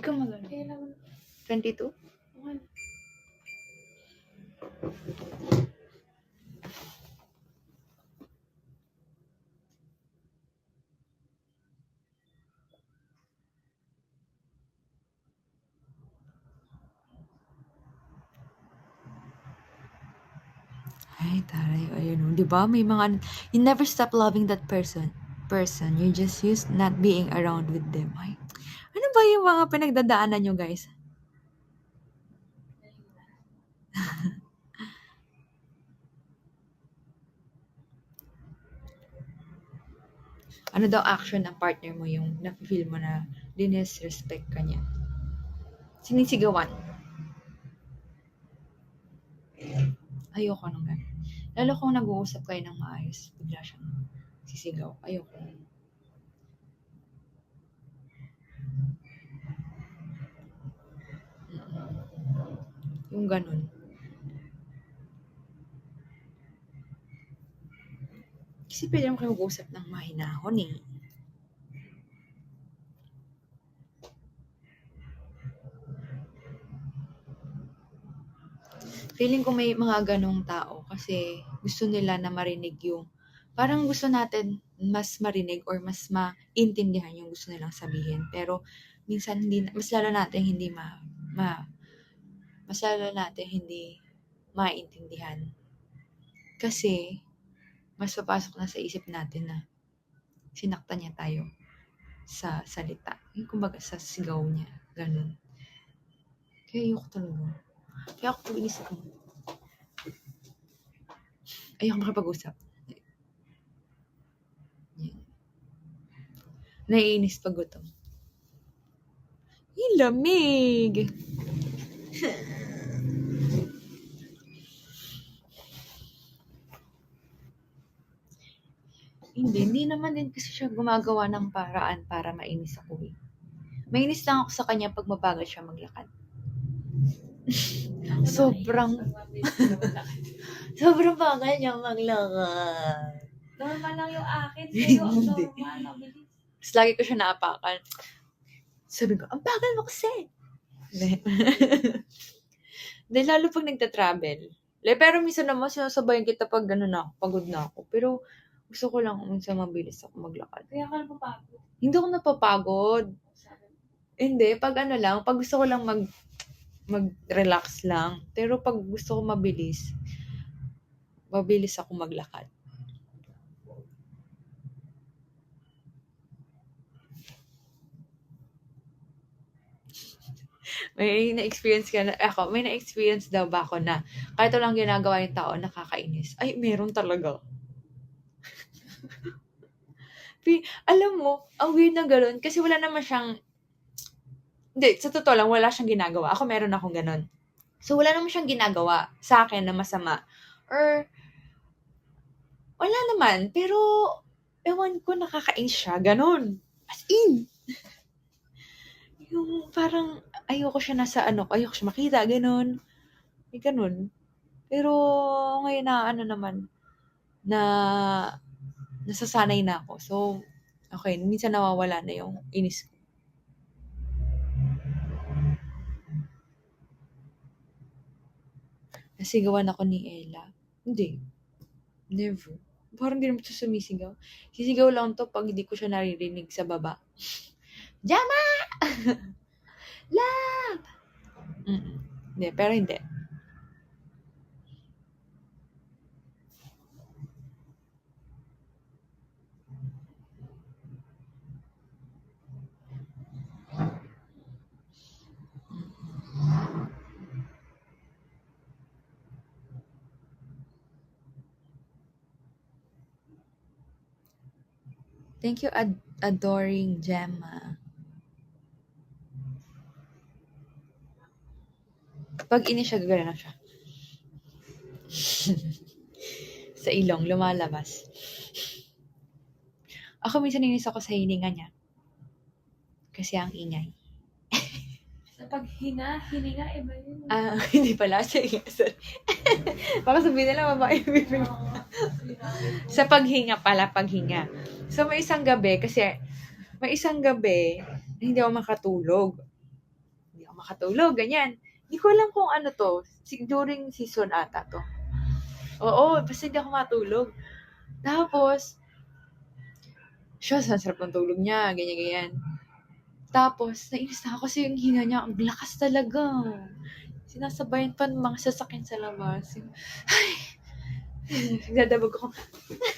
Ikaw magano? Kailangan. 22? Okay. Ay, taray. Ayun, oh. di ba? May mga, you never stop loving that person. Person. You just used not being around with them. Ay, ano ba yung mga pinagdadaanan nyo, guys? ano daw action ng partner mo yung na-feel mo na dinisrespect ka niya? Sinisigawan. Ayoko nung gano'n. Lalo kung nag-uusap kayo ng maayos, bigla siyang sisigaw. Ayoko. Mm-mm. Yung ganun. Kasi pwede naman kayo mag-uusap ng mahinahon eh. Feeling ko may mga ganong tao kasi gusto nila na marinig yung parang gusto natin mas marinig or mas maintindihan yung gusto nilang sabihin. Pero minsan hindi mas lalo natin hindi ma, ma mas natin hindi maintindihan. Kasi mas papasok na sa isip natin na sinaktan niya tayo sa salita. Yung kumbaga sa sigaw niya. Ganun. Kaya ayoko talaga. Kaya ako pag inisip ko, ayoko makapag-usap. Naiinis pag gutom. Yung lamig! hindi, hindi naman din kasi siya gumagawa ng paraan para mainis ako eh. Mainis lang ako sa kanya pag mabagal siya maglakad. Sobrang, sobrang bagal niya maglakad. Normal lang yung akin. Pero normal. Mabilis. Tapos lagi ko siya naapakan. Sabi ko, ang bagal mo kasi. Hindi. Hindi, lalo pag nagta-travel. Le, pero minsan naman sinasabayan kita pag gano'n na ako, pagod na ako. Pero gusto ko lang minsan mabilis ako maglakad. Kaya ka napapagod. Hindi ako napapagod. Hindi, pag ano lang, pag gusto ko lang mag mag-relax lang. Pero pag gusto ko mabilis, mabilis ako maglakad. May na-experience ka na, ako, may na-experience daw ba ako na kahit walang ginagawa yung tao, nakakainis. Ay, meron talaga. Pi- alam mo, ang weird na gano'n, kasi wala naman siyang, hindi, sa totoo lang, wala siyang ginagawa. Ako meron akong ganun. So, wala naman siyang ginagawa sa akin na masama. Or, wala naman. Pero, ewan ko, nakakainis siya. Ganun. As in. Yung parang, ayoko siya nasa ano, ayoko siya makita. Ganun. May ganun. Pero, ngayon na ano naman, na nasasanay na ako. So, okay, minsan nawawala na yung inis ko. Nasigawan ako ni Ella. Hindi. Never. Parang hindi naman siya sumisigaw. Sisigaw lang to pag hindi ko siya naririnig sa baba. Jama! Love! Mm-mm. Hindi, pero hindi. Thank you, ad- adoring Gemma. Pag inis siya, gagana siya. sa ilong, lumalabas. Ako minsan inis ako sa hininga niya. Kasi ang ingay. Sa paghinga, hininga, iba yun. Ah, hindi pala. Sige, sorry. Baka sabihin nila, babae. Oo. Sa paghinga pala, paghinga. So, may isang gabi, kasi may isang gabi hindi ako makatulog. makatulog, ganyan. Hindi ko alam kung ano to. During season ata to. Oo, basta hindi ako matulog. Tapos, siya, sa sarap ng tulog niya, ganyan-ganyan. Tapos, nainis na ako kasi yung hinga niya, ang lakas talaga. Sinasabayan pa ng mga sasakyan sa labas. Ay, nagdadabog ako.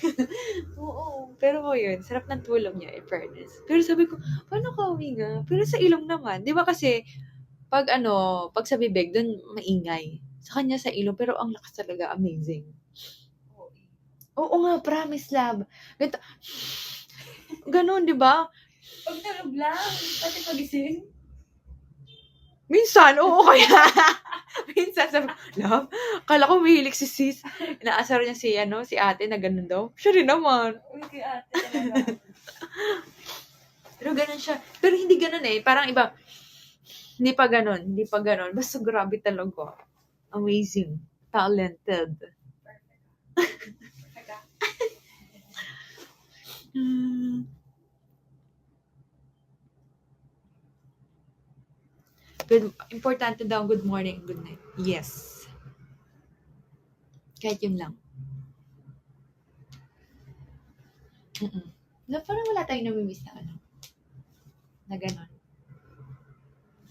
Oo, pero mo yun, sarap ng tulog niya, in fairness. Pero sabi ko, paano ka huminga? Pero sa ilong naman, di ba kasi, pag ano, pag sa bibig, dun maingay. Sa kanya sa ilong, pero ang lakas talaga, amazing. Oo. Oo nga, promise love. Ganito. Ganon, di ba? Pag tulog lang, pati pagising. Minsan, oo kaya. Minsan, sabi ko, love, kala ko mahilig si sis. Inaasar niya si, ano, si ate na ganun daw. Siya rin naman. Uy, kay ate talaga. Pero ganun siya. Pero hindi ganun eh. Parang iba. Hindi pa ganun. Hindi pa ganun. Basta grabe talaga. Amazing. Talented. Teka. Hmm. Good, importante daw, good morning, good night. Yes. Kahit yun lang. Mm-mm. Na parang wala tayong namimiss na ano. Na ganon.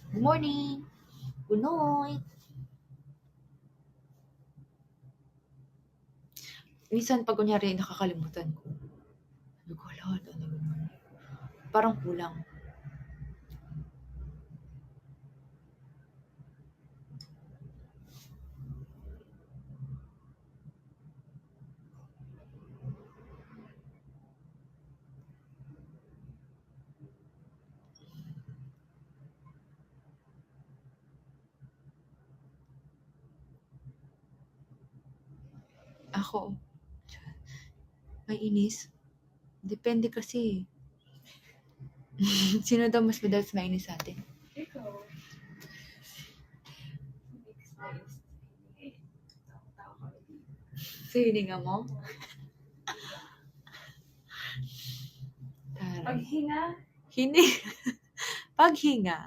Good morning. Good night. Minsan pag kunyari nakakalimutan ko. Wala, wala, wala. Parang kulang. Ako, may inis. Depende kasi. Sino daw mas madalas mainis sa atin? Ikaw. Sa hininga mo? Taray. Paghinga, Hini. Paghinga.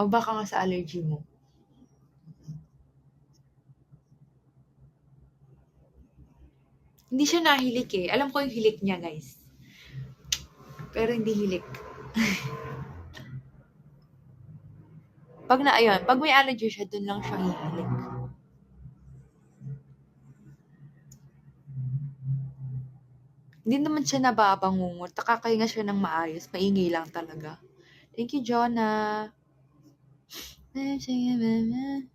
O baka nga sa allergy mo. Hindi siya nahilik eh. Alam ko yung hilik niya, guys. Pero hindi hilik. pag na, ayun, pag may allergy siya, dun lang siya hihilik. Hindi naman siya nababangungot. Nakakahinga siya ng maayos. Maingay lang talaga. Thank you, Jonah.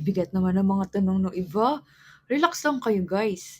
Bibigat naman ang mga tanong ng iba. Relax lang kayo, guys.